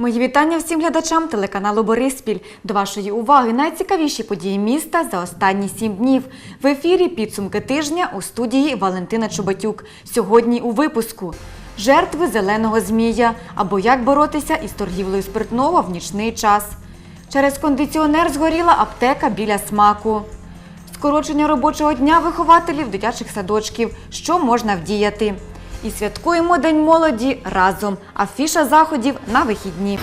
Мої вітання всім глядачам телеканалу Бориспіль. До вашої уваги найцікавіші події міста за останні сім днів. В ефірі підсумки тижня у студії Валентина Чубатюк. Сьогодні у випуску жертви зеленого змія або як боротися із торгівлею спиртного в нічний час. Через кондиціонер згоріла аптека біля смаку. Скорочення робочого дня вихователів дитячих садочків. Що можна вдіяти? І святкуємо День молоді разом. Афіша заходів на вихідні.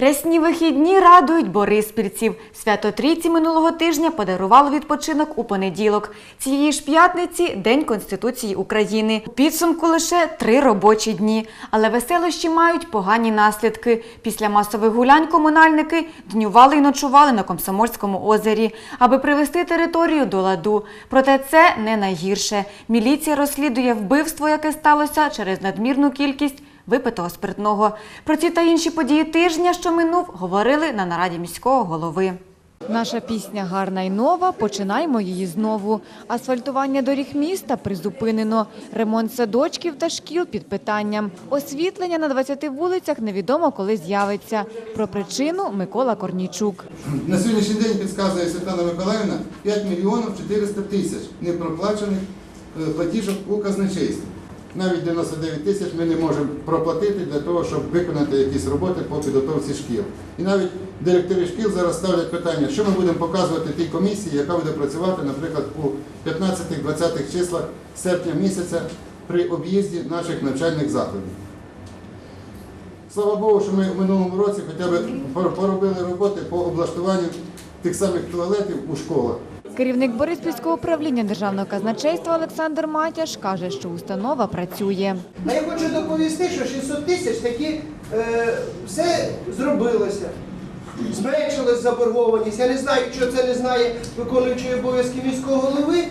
Рясні вихідні радують бориспільців. Свято Трійці минулого тижня подарувало відпочинок у понеділок. Цієї ж п'ятниці День Конституції України. У підсумку лише три робочі дні. Але веселощі мають погані наслідки. Після масових гулянь комунальники днювали і ночували на Комсомольському озері, аби привести територію до ладу. Проте це не найгірше. Міліція розслідує вбивство, яке сталося через надмірну кількість випитого спиртного. Про ці та інші події тижня, що минув, говорили на нараді міського голови. Наша пісня гарна й нова. Починаємо її знову. Асфальтування доріг міста призупинено. Ремонт садочків та шкіл під питанням. Освітлення на 20 вулицях невідомо коли з'явиться. Про причину Микола Корнійчук. На сьогоднішній день підказує Світлана Миколаївна 5 мільйонів 400 тисяч непроплачених е, платіжок у казначействі. Навіть 99 тисяч ми не можемо проплатити для того, щоб виконати якісь роботи по підготовці шкіл. І навіть директори шкіл зараз ставлять питання, що ми будемо показувати тій комісії, яка буде працювати, наприклад, у 15-20 числах серпня місяця при об'їзді наших навчальних закладів. Слава Богу, що ми в минулому році хоча б поробили роботи по облаштуванню тих самих туалетів у школах. Керівник Бориспільського управління державного казначейства Олександр Матяш каже, що установа працює. А я хочу доповісти, що 600 тисяч таки е, все зробилося. Зменшилась заборгованість. Я не знаю, що це не знає виконуючий обов'язки міського голови.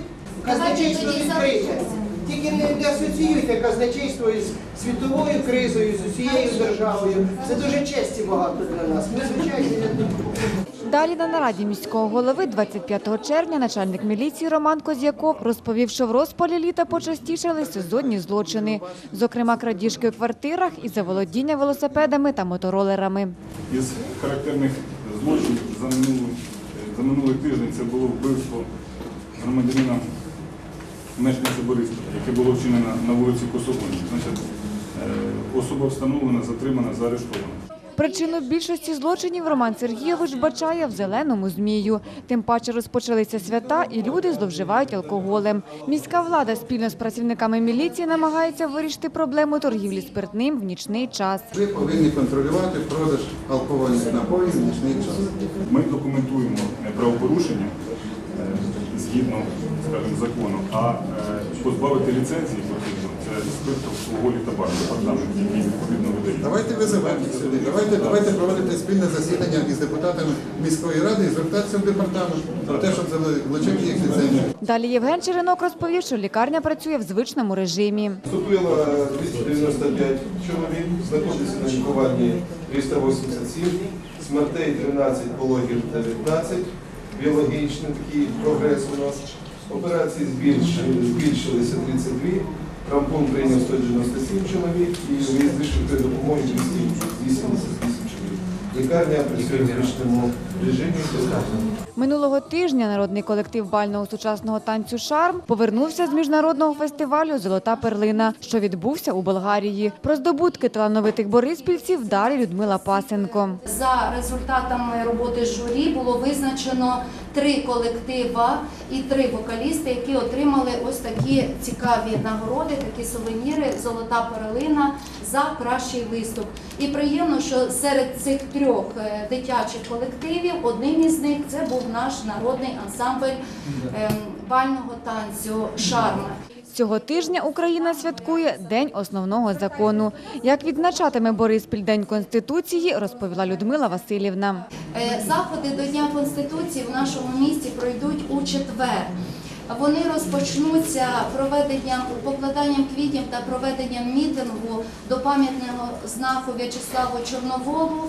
Казначейство відкрите. Тільки не, не асоціюйте казначейство із світовою кризою, з усією державою. Це дуже честі багато для нас. Ми звичайно не Далі на нараді міського голови 25 червня начальник міліції Роман Козяков розповів, що в розпалі літа почастішали сезонні злочини, зокрема крадіжки у квартирах і заволодіння велосипедами та моторолерами. Із характерних злочинів за минулий, за минулий тиждень це було вбивство громадянина мешканця Борисполя, яке було вчинено на вулиці Косогоні. Значить, е, особа встановлена, затримана, заарештована. Причину більшості злочинів Роман Сергійович бачає в зеленому змію. Тим паче розпочалися свята і люди зловживають алкоголем. Міська влада спільно з працівниками міліції намагається вирішити проблему торгівлі спиртним в нічний час. Ви повинні контролювати продаж алкогольних напоїв в нічний час. Ми документуємо правопорушення е, згідно, скажімо, закону, а е, позбавити ліцензії потрібно це спирт, алкоголь і табак департамент, який відповідно видає. Давайте визивати їх сюди. Давайте, давайте проводити спільне засідання із депутатами міської ради і звертатися в департамент про те, щоб залучити їх ліцензію. Далі Євген Черенок розповів, що лікарня працює в звичному режимі. Вступило 295 чоловік, знаходиться на лікуванні 387, смертей 13, пологів 19, біологічний такий прогрес у нас. Операції збільшили- збільшилися 32, трампун прийняв 197 чоловік і виїзди швидкої допомоги 288 чоловік. Лікарня працює в звичному режимі. Минулого тижня народний колектив бального сучасного танцю Шарм повернувся з міжнародного фестивалю Золота перлина, що відбувся у Болгарії. Про здобутки талановитих бориспільців далі Людмила Пасенко. За результатами роботи журі було визначено три колектива і три вокалісти, які отримали ось такі цікаві нагороди, такі сувеніри Золота перлина за кращий виступ. І приємно, що серед цих трьох е, дитячих колективів одним із них це був наш народний ансамбль ем, бального танцю Шарма. Цього тижня Україна святкує День основного закону. Як відзначатиме Бориспіль День Конституції, розповіла Людмила Васильівна. Е, Заходи до Дня Конституції в нашому місті пройдуть у четвер. Вони розпочнуться проведенням покладанням квітів та проведенням мітингу до пам'ятного знаку В'ячеславу Чорноволу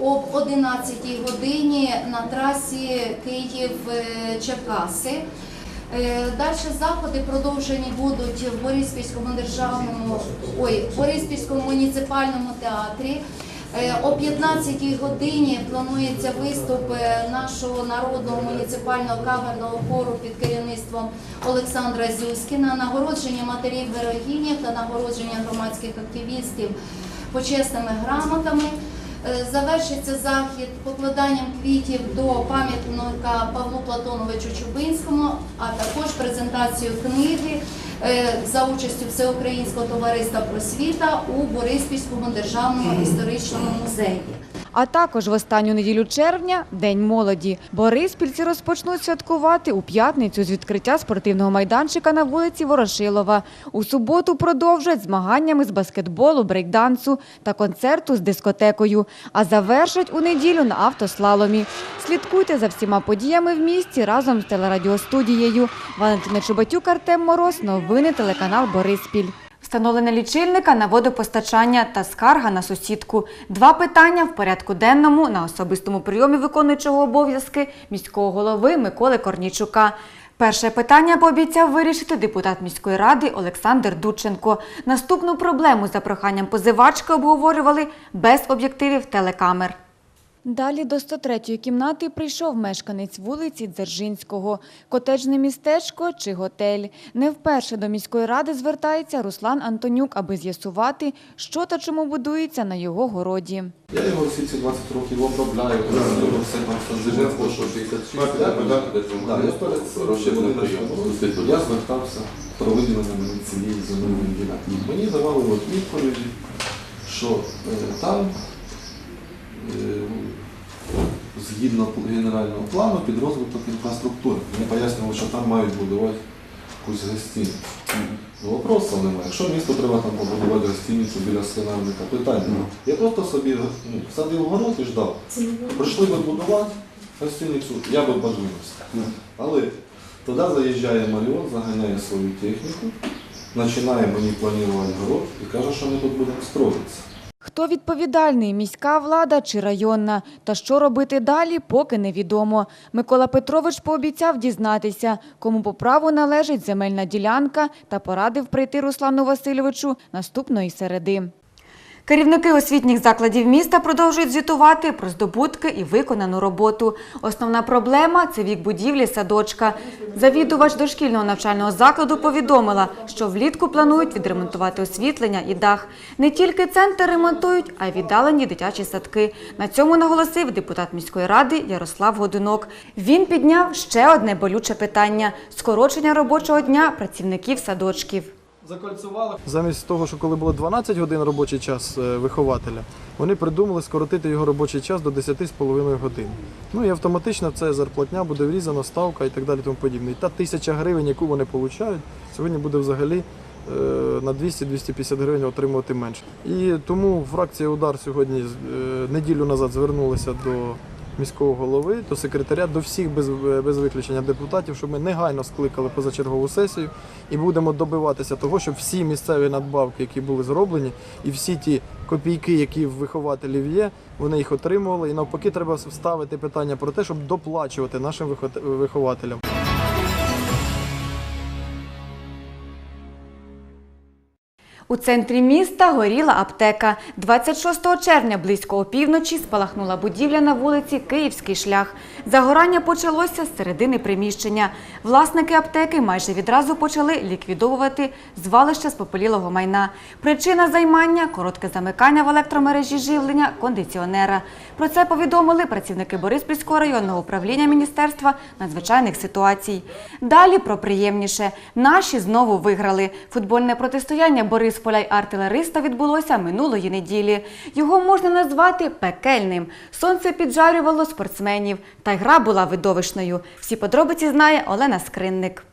об 11 годині на трасі Київ-Черкаси. Далі заходи продовжені будуть в Бориспільському державному, ой, Бориспільському муніципальному театрі. Е, О 15-й годині планується виступ е, нашого народного муніципального камерного хору під керівництвом Олександра Зюскіна, нагородження матерів героїнів та нагородження громадських активістів почесними грамотами. Е, Завершиться захід покладанням квітів до пам'ятника Павлу Платоновичу Чубинському, а також презентацію книги е, за участю Всеукраїнського товариства просвіта у Бориспільському державному історичному музеї. А також в останню неділю червня – День молоді. Бориспільці розпочнуть святкувати у п'ятницю з відкриття спортивного майданчика на вулиці Ворошилова. У суботу продовжать змаганнями з баскетболу, брейкдансу та концерту з дискотекою. А завершать у неділю на автослаломі. Слідкуйте за всіма подіями в місті разом з телерадіостудією. Валентина Чубатюк, Артем Мороз. Новини телеканал Бориспіль. Встановлення лічильника на водопостачання та скарга на сусідку. Два питання в порядку денному на особистому прийомі виконуючого обов'язки міського голови Миколи Корнійчука. Перше питання пообіцяв вирішити депутат міської ради Олександр Дудченко. Наступну проблему за проханням позивачки обговорювали без об'єктивів телекамер. Далі до 103-ї кімнати прийшов мешканець вулиці Дзержинського. Котеджне містечко чи готель. Не вперше до міської ради звертається Руслан Антонюк, аби з'ясувати, що та чому будується на його городі. Я його всі ці 20 років обробляю, все там що 66, я звертався про виділення мені цієї земельної ділянки. Мені давали відповіді, що е, там згідно генерального плану під розвиток інфраструктури. Мені пояснювали, що там мають будувати якусь гостиницю. Ну, Вопросу немає. Якщо місто треба там побудувати гостиницю біля свинарника, питань немає. Я просто собі ну, садив город і ждав. Прийшли би будувати гостиницю, я би подивився. Але тоді заїжджає Маріон, заганяє свою техніку, починає мені планувати город і каже, що ми тут будемо строїтися. Хто відповідальний – міська влада чи районна? Та що робити далі, поки невідомо. Микола Петрович пообіцяв дізнатися, кому по праву належить земельна ділянка та порадив прийти Руслану Васильовичу наступної середи. Керівники освітніх закладів міста продовжують звітувати про здобутки і виконану роботу. Основна проблема – це вік будівлі садочка. Завідувач дошкільного навчального закладу повідомила, що влітку планують відремонтувати освітлення і дах. Не тільки центр ремонтують, а й віддалені дитячі садки. На цьому наголосив депутат міської ради Ярослав Годунок. Він підняв ще одне болюче питання – скорочення робочого дня працівників садочків. Замість того, що коли було 12 годин робочий час е, вихователя, вони придумали скоротити його робочий час до 10,5 годин. Ну і автоматично це зарплатня буде врізано, ставка і так далі. Тому подібне. І та тисяча гривень, яку вони отримують, сьогодні буде взагалі е, на 200-250 гривень отримувати менше. І тому фракція Удар сьогодні е, неділю назад звернулася до міського голови, до секретаря, до всіх без, без виключення депутатів, щоб ми негайно скликали позачергову сесію і будемо добиватися того, щоб всі місцеві надбавки, які були зроблені, і всі ті копійки, які в вихователів є, вони їх отримували. І навпаки, треба ставити питання про те, щоб доплачувати нашим вихователям. У центрі міста горіла аптека. 26 червня близько опівночі спалахнула будівля на вулиці Київський шлях. Загорання почалося з середини приміщення. Власники аптеки майже відразу почали ліквідовувати звалище спопелілого майна. Причина займання – коротке замикання в електромережі живлення кондиціонера. Про це повідомили працівники Бориспільського районного управління Міністерства надзвичайних ситуацій. Далі про приємніше. Наші знову виграли. Футбольне протистояння Борисполя й артилериста відбулося минулої неділі. Його можна назвати пекельним. Сонце піджарювало спортсменів, та гра була видовищною. Всі подробиці знає Олена Скринник.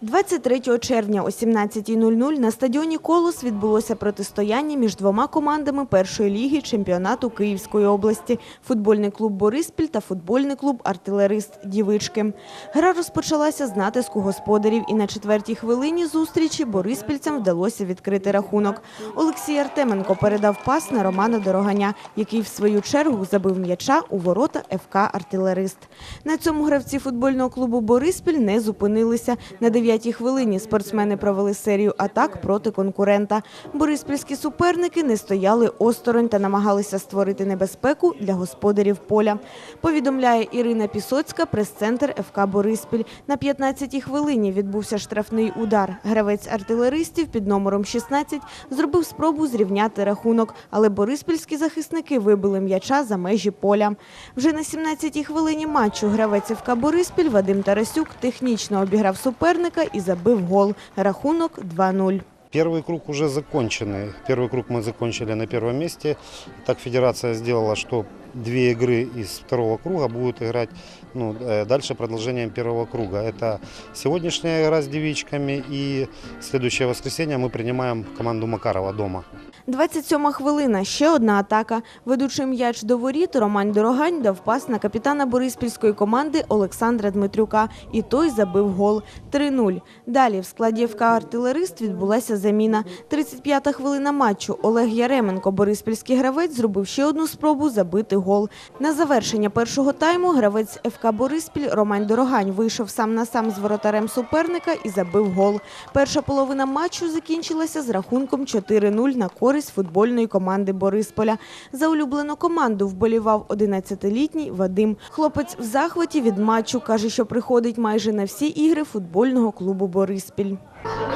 23 червня о 17.00 на стадіоні «Колос» відбулося протистояння між двома командами першої ліги чемпіонату Київської області – футбольний клуб «Бориспіль» та футбольний клуб «Артилерист» Дівички. Гра розпочалася з натиску господарів і на четвертій хвилині зустрічі бориспільцям вдалося відкрити рахунок. Олексій Артеменко передав пас на Романа Дороганя, який в свою чергу забив м'яча у ворота ФК «Артилерист». На цьому гравці футбольного клубу «Бориспіль» не зупинилися. На дев'ятій хвилині спортсмени провели серію атак проти конкурента. Бориспільські суперники не стояли осторонь та намагалися створити небезпеку для господарів поля. Повідомляє Ірина Пісоцька, прес-центр ФК «Бориспіль». На 15-й хвилині відбувся штрафний удар. Гравець артилеристів під номером 16 зробив спробу зрівняти рахунок, але бориспільські захисники вибили м'яча за межі поля. Вже на 17-й хвилині матчу гравець ФК «Бориспіль» Вадим Тарасюк технічно обіграв суперника і забив гол. Рахунок 2-0. Первый круг уже законченный. Первый круг мы закончили на первом месте. Так федерация сделала, что две игры из второго круга будут играть ну, э, дальше продолжением первого круга. Это сегодняшняя игра с девичками и следующее воскресенье мы принимаем команду Макарова дома. 27 хвилина. Ще одна атака. Ведучий м'яч до воріт Роман Дорогань дав пас на капітана бориспільської команди Олександра Дмитрюка. І той забив гол. 3-0. Далі в складі ФК «Артилерист» відбулася заміна. 35-та хвилина матчу. Олег Яременко, бориспільський гравець, зробив ще одну спробу забити гол. На завершення першого тайму гравець ФК «Бориспіль» Роман Дорогань вийшов сам на сам з воротарем суперника і забив гол. Перша половина матчу закінчилася з рахунком 4-0 на користь футбольної команди Борисполя. За улюблену команду вболівав 11-літній Вадим. Хлопець в захваті від матчу каже, що приходить майже на всі ігри футбольного клубу Бориспіль.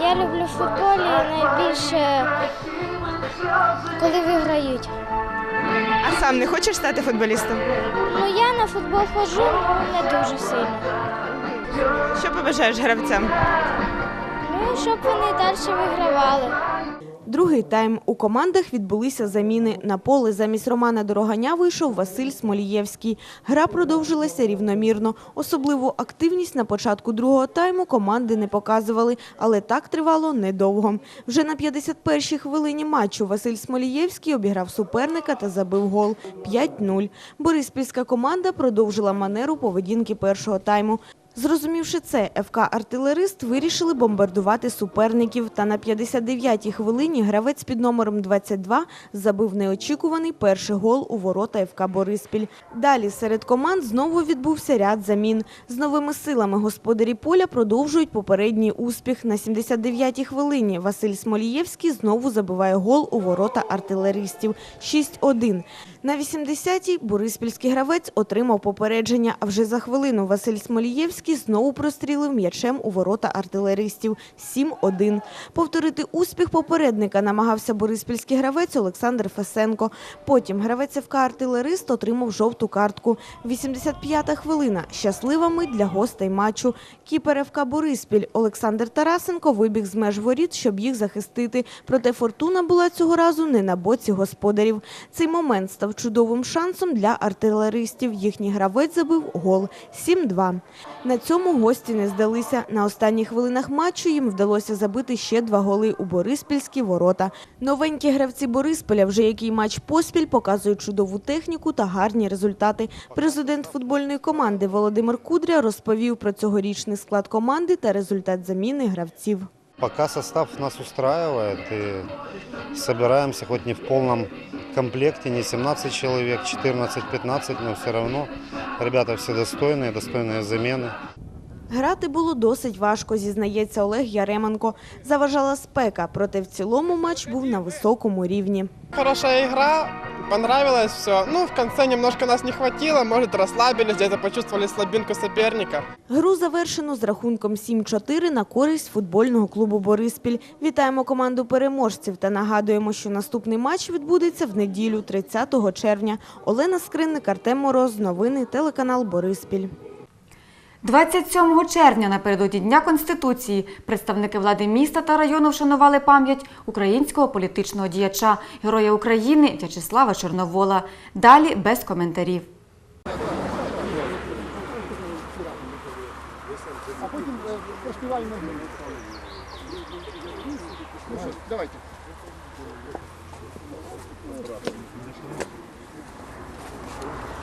Я люблю футбол і найбільше, коли виграють. А сам не хочеш стати футболістом? Ну я на футбол ходжу не дуже сильно. Що побажаєш гравцям? Ну, щоб вони далі вигравали. Другий тайм. У командах відбулися заміни. На поле замість Романа Дороганя вийшов Василь Смолієвський. Гра продовжилася рівномірно. Особливу активність на початку другого тайму команди не показували, але так тривало недовго. Вже на 51-й хвилині матчу Василь Смолієвський обіграв суперника та забив гол 5-0. Бориспільська команда продовжила манеру поведінки першого тайму. Зрозумівши це, ФК «Артилерист» вирішили бомбардувати суперників. Та на 59-й хвилині гравець під номером 22 забив неочікуваний перший гол у ворота ФК «Бориспіль». Далі серед команд знову відбувся ряд замін. З новими силами господарі поля продовжують попередній успіх. На 79-й хвилині Василь Смолієвський знову забиває гол у ворота артилеристів. 6-1. На 80-й бориспільський гравець отримав попередження, а вже за хвилину Василь Смолієвський знову прострілив м'ячем у ворота артилеристів 7-1. Повторити успіх попередника намагався бориспільський гравець Олександр Фесенко. Потім гравець ФК «Артилерист» отримав жовту картку. 85-та хвилина. Щаслива мить для гостей матчу. Кіпер ФК «Бориспіль» Олександр Тарасенко вибіг з меж воріт, щоб їх захистити. Проте фортуна була цього разу не на боці господарів. Цей момент став чудовим шансом для артилеристів. Їхній гравець забив гол 7-2. На цьому гості не здалися. На останніх хвилинах матчу їм вдалося забити ще два голи у Бориспільські ворота. Новенькі гравці Борисполя вже який матч поспіль показують чудову техніку та гарні результати. Президент футбольної команди Володимир Кудря розповів про цьогорічний склад команди та результат заміни гравців. Пока состав нас устраивает и собираемся хоть не в полном комплекте, не 17 человек, 14-15, но все равно ребята все достойные, достойные замены. Грати було досить важко, зізнається Олег Яременко. Заважала спека, проте в цілому матч був на високому рівні. Хорошая игра, понравилось все. Ну, в конце немножко нас не хватило, может, расслабились, где-то почувствовали слабинку соперника. Гру завершено з рахунком 7-4 на користь футбольного клубу «Бориспіль». Вітаємо команду переможців та нагадуємо, що наступний матч відбудеться в неділю, 30 червня. Олена Скринник, Артем Мороз. Новини телеканал «Бориспіль». 27 червня напередодні Дня Конституції представники влади міста та району вшанували пам'ять українського політичного діяча, героя України В'ячеслава Чорновола. Далі без коментарів. А потім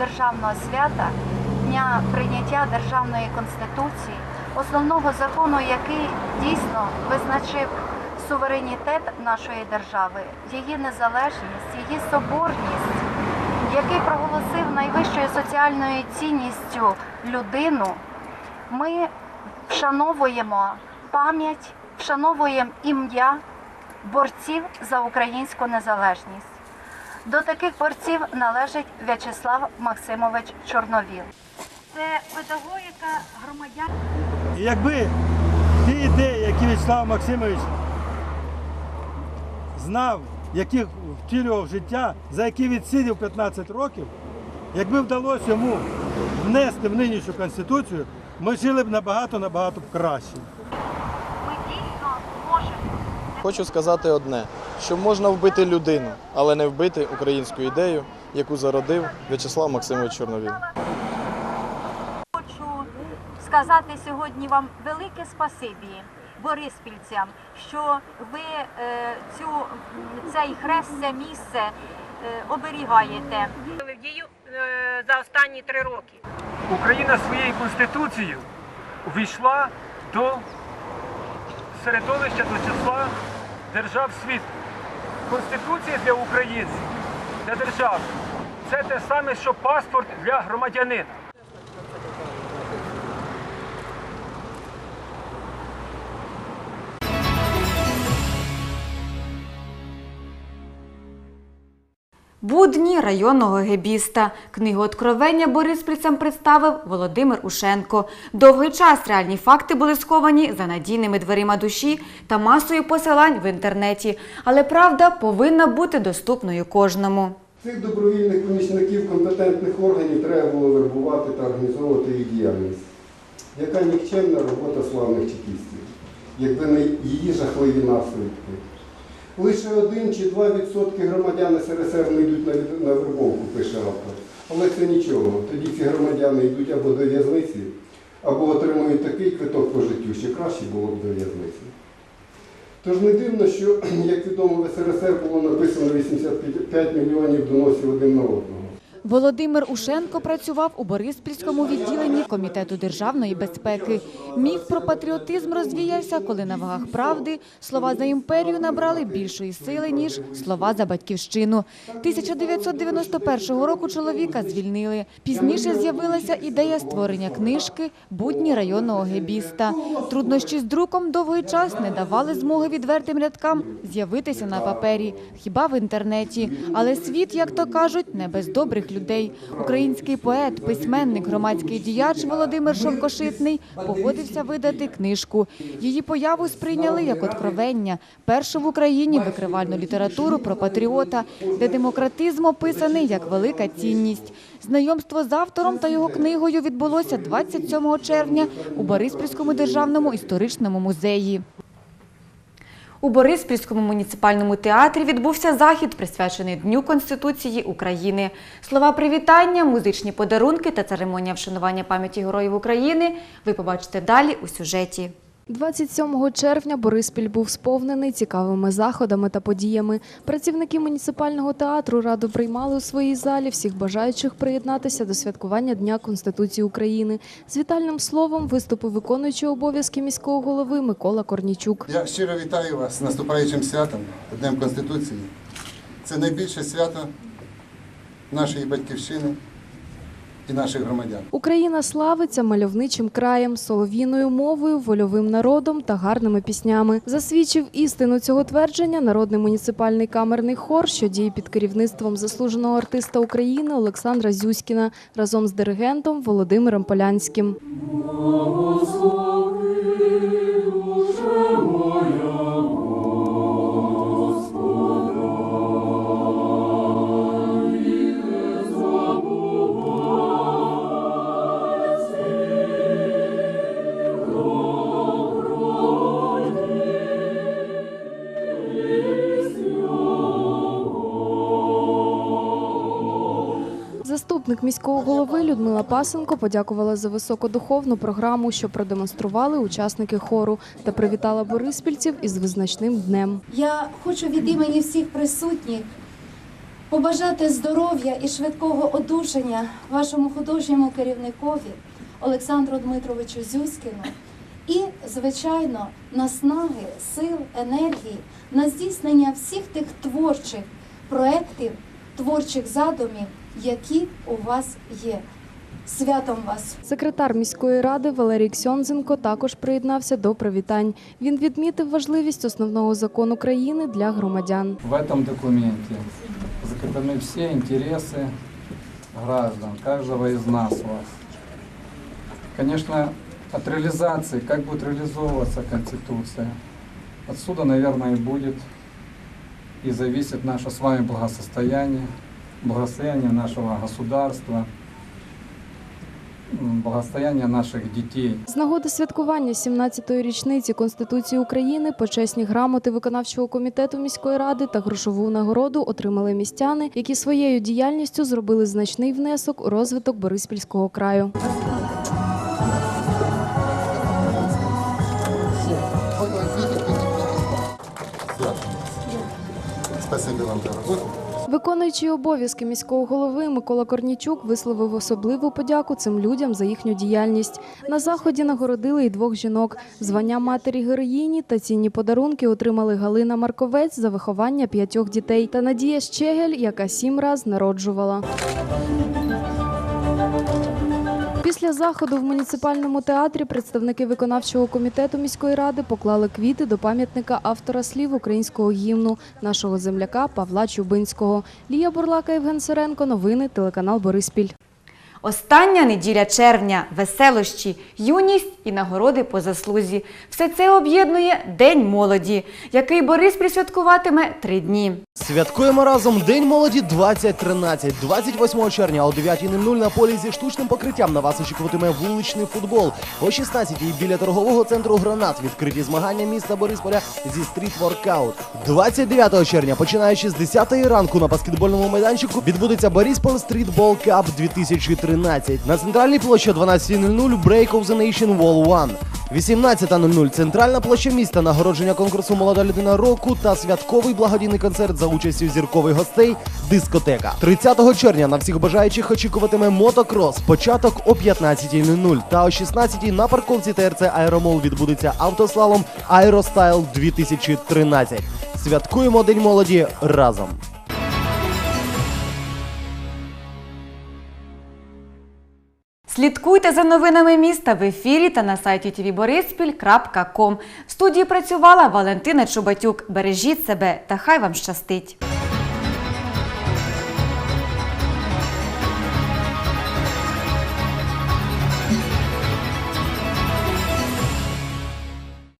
державного свята дня прийняття державної конституції, основного закону, який дійсно визначив суверенітет нашої держави, її незалежність, її соборність, який проголосив найвищою соціальною цінністю людину. Ми вшановуємо пам'ять, вшановуємо ім'я борців за українську незалежність. До таких борців належить В'ячеслав Максимович Чорновіл. Це педагогіка громадян. І якби ті ідеї, які Вячеслав Максимович знав, яких втілював життя, за які відсидів 15 років, якби вдалося йому внести в нинішню конституцію, ми жили б набагато-набагато краще. Ми дійсно можемо. Хочу сказати одне: що можна вбити людину, але не вбити українську ідею, яку зародив В'ячеслав Максимович Чорновіл. Хочу сказати сьогодні вам велике спасибі бориспільцям, що ви е, цю, цей хрест, це місце е, оберігаєте. в дію е, за останні три роки. Україна своєю конституцією увійшла до середовища до числа держав світу. Конституція для українців, для держави це те саме, що паспорт для громадянина. Будні районного гебіста. Книгу «Откровення» бориспільцям представив Володимир Ушенко. Довгий час реальні факти були сховані за надійними дверима душі та масою посилань в інтернеті. Але правда повинна бути доступною кожному. Цих добровільних помічників компетентних органів треба було вербувати та організовувати їх діяльність. Яка нікчемна робота славних чекістів, якби не її жахливі наслідки. Лише 1 чи 2 відсотки громадян СРСР не йдуть на вербовку, пише автор. Але це нічого. Тоді ці громадяни йдуть або до в'язниці, або отримують такий квиток по життю, що краще було б до в'язниці. Тож не дивно, що, як відомо, в СРСР було написано 85 мільйонів доносів один на одного. Володимир Ушенко працював у Бориспільському відділенні Комітету державної безпеки. Міф про патріотизм розвіявся, коли на вагах правди слова за імперію набрали більшої сили, ніж слова за батьківщину. 1991 року чоловіка звільнили. Пізніше з'явилася ідея створення книжки «Будні районного гебіста». Труднощі з друком довгий час не давали змоги відвертим рядкам з'явитися на папері, хіба в інтернеті. Але світ, як то кажуть, не без добрих людей. Український поет, письменник, громадський діяч Володимир Шовкошитний погодився видати книжку. Її появу сприйняли як откровення, першу в Україні викривальну літературу про патріота, де демократизм описаний як велика цінність. Знайомство з автором та його книгою відбулося 27 червня у Бориспільському державному історичному музеї. У Бориспільському муніципальному театрі відбувся захід, присвячений Дню Конституції України. Слова привітання, музичні подарунки та церемонія вшанування пам'яті героїв України ви побачите далі у сюжеті. 27 червня Бориспіль був сповнений цікавими заходами та подіями. Працівники муніципального театру радо приймали у своїй залі всіх бажаючих приєднатися до святкування Дня Конституції України. З вітальним словом виступив виконуючий обов'язки міського голови Микола Корнічук. Я щиро вітаю вас з наступаючим святом, Днем Конституції. Це найбільше свято нашої батьківщини і наших громадян. Україна славиться мальовничим краєм, солов'їною мовою, вольовим народом та гарними піснями. Засвідчив істину цього твердження народний муніципальний камерний хор, що діє під керівництвом заслуженого артиста України Олександра Зюськіна разом з диригентом Володимиром Полянським. Благослови Заступник міського голови Людмила Пасенко подякувала за високодуховну програму, що продемонстрували учасники хору, та привітала бориспільців із визначним днем. Я хочу від імені всіх присутніх побажати здоров'я і швидкого одужання вашому художньому керівникові Олександру Дмитровичу Зюськіну і, звичайно, наснаги, сил, енергії на здійснення всіх тих творчих проєктів, творчих задумів, які у вас є. Святом вас! Секретар міської ради Валерій Ксьонзенко також приєднався до привітань. Він відмітив важливість основного закону країни для громадян. В этом документе закреплены все интересы граждан, каждого из нас вас. Конечно, от реализации, как будет реализовываться Конституция, отсюда, наверное, и будет и зависит наше с вами благосостояние, благосостояние нашего государства, благосостояние наших детей. З нагоди святкування 17-ї річниці Конституції України почесні грамоти виконавчого комітету міської ради та грошову нагороду отримали містяни, які своєю діяльністю зробили значний внесок у розвиток Бориспільського краю. Спасибо вам за роботу. Виконуючий обов'язки міського голови Микола Корнічук висловив особливу подяку цим людям за їхню діяльність. На заході нагородили й двох жінок. Звання матері героїні та цінні подарунки отримали Галина Марковець за виховання п'ятьох дітей та Надія Щегель, яка сім раз народжувала. Після заходу в муніципальному театрі представники виконавчого комітету міської ради поклали квіти до пам'ятника автора слів українського гімну нашого земляка Павла Чубинського. Лія Бурлака, Євген Сиренко. Новини телеканал Бориспіль. Остання неділя червня, веселощі, юність і нагороди по заслузі. Все це об'єднує День молоді, який Бориспіль святкуватиме три дні. Святкуємо разом День молоді 2013. 28 червня о 9.00 на полі зі штучним покриттям на вас очікуватиме вуличний футбол. О 16.00 біля торгового центру Гранат відкриті змагання міста Борисполя зі стріт-воркаут. 29 червня, починаючи з 10 ранку на баскетбольному майданчику, відбудеться Бориспол Стрітбол Кап 2013. На центральній площі 12.00 Break of the Nation Wall 1. 18.00 центральна площа міста, нагородження конкурсу Молода людина року та святковий благодійний концерт за участю зіркових гостей Дискотека. 30 червня на всіх бажаючих очікуватиме мотокрос. Початок о 15.00 та о 16.00 на парковці ТРЦ Аеромол відбудеться автослалом Аеростайл 2013. Святкуємо День молоді разом. Слідкуйте за новинами міста в ефірі та на сайті tvborispіль.com. В студії працювала Валентина Чубатюк. Бережіть себе та хай вам щастить!